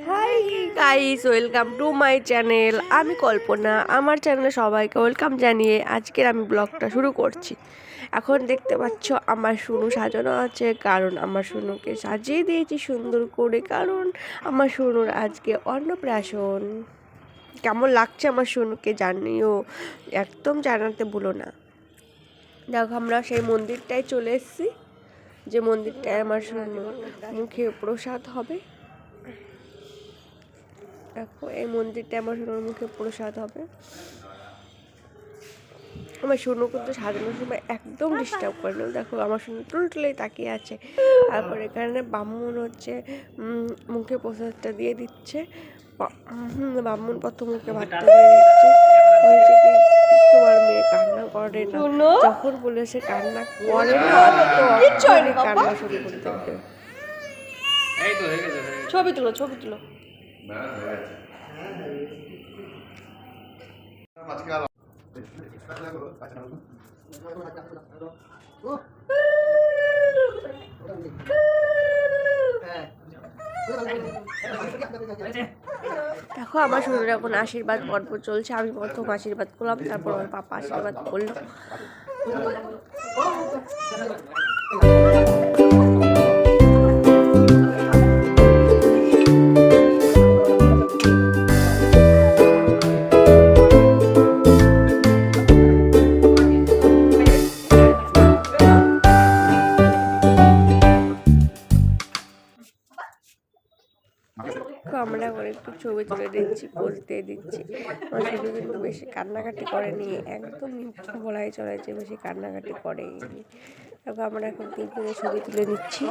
Hi guys welcome to my channel আমি কল্পনা, আমার চ্যানেলে সবাইকে ওয়েলকাম জানিয়ে আজকের আমি ব্লগটা শুরু করছি। এখন দেখতে পাচ্ছ, আমার শুনু সাজানো আছে, কারণ আমার শুনুকে সাজিয়ে দিয়েছি সুন্দর করে, কারণ আমার শুনুর আজকে অন্নপ্রাশন। কেমন লাগছে আমার শুনুকে জানিও, একদম জানাতে ভুলো না। দেখো, আমরা সেই মন্দিরটায় চলে এসেছি, যে মন্দিরটায় আমার শুনু মুখে প্রসাদ হবে। দেখো এই মন্দিরটা আমার সোনার মুখে প্রসাদ হবে। আমার সোনু কিন্তু সাজানোর সময় একদম ডিস্টার্ব করে না। দেখো আমার সোনু টুলটুলেই তাকিয়ে আছে। তারপর এখানে বামুন হচ্ছে উম, মুখে প্রসাদটা দিয়ে দিচ্ছে। বামুন প্রথম মুখে ভাতটা দিয়ে দিচ্ছে। বলছে কি তোমার মেয়ে কান্না করে না। যখন বলে সে কান্না করে না তো কান্না শুরু করে দেবে। এই তো হয়ে দেখো, আমার শরীরে এখন আশীর্বাদ পর্ব চলছে। আমি প্রথম আশীর্বাদ করলাম, তারপর আমার পাপা আশীর্বাদ করল। আমরা এখন একটু ছবি তুলে দিচ্ছি দিয়ে দিচ্ছি। আমার ছবি কিন্তু বেশি কান্নাকাটি করেনি, একদম বলাই চলে যে বেশি কান্নাকাটি করেনি। দেখো আমরা এখন তিনজনে ছবি তুলে নিচ্ছি।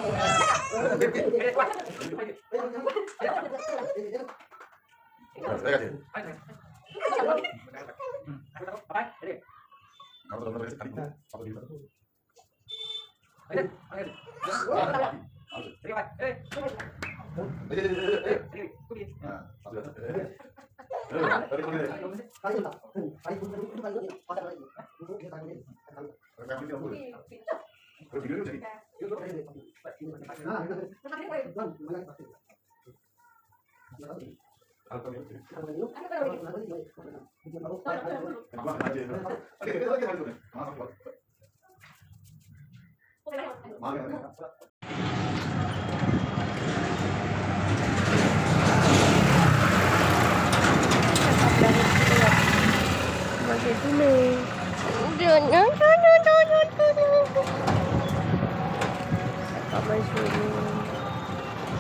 আমার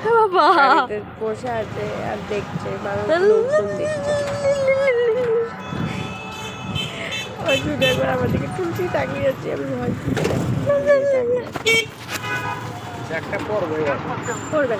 বাবা। বসে আছে আর দেখছে ওই শুধু একবার আমার দিকে টুলটি তাকিয়ে আমি একটা পড়বে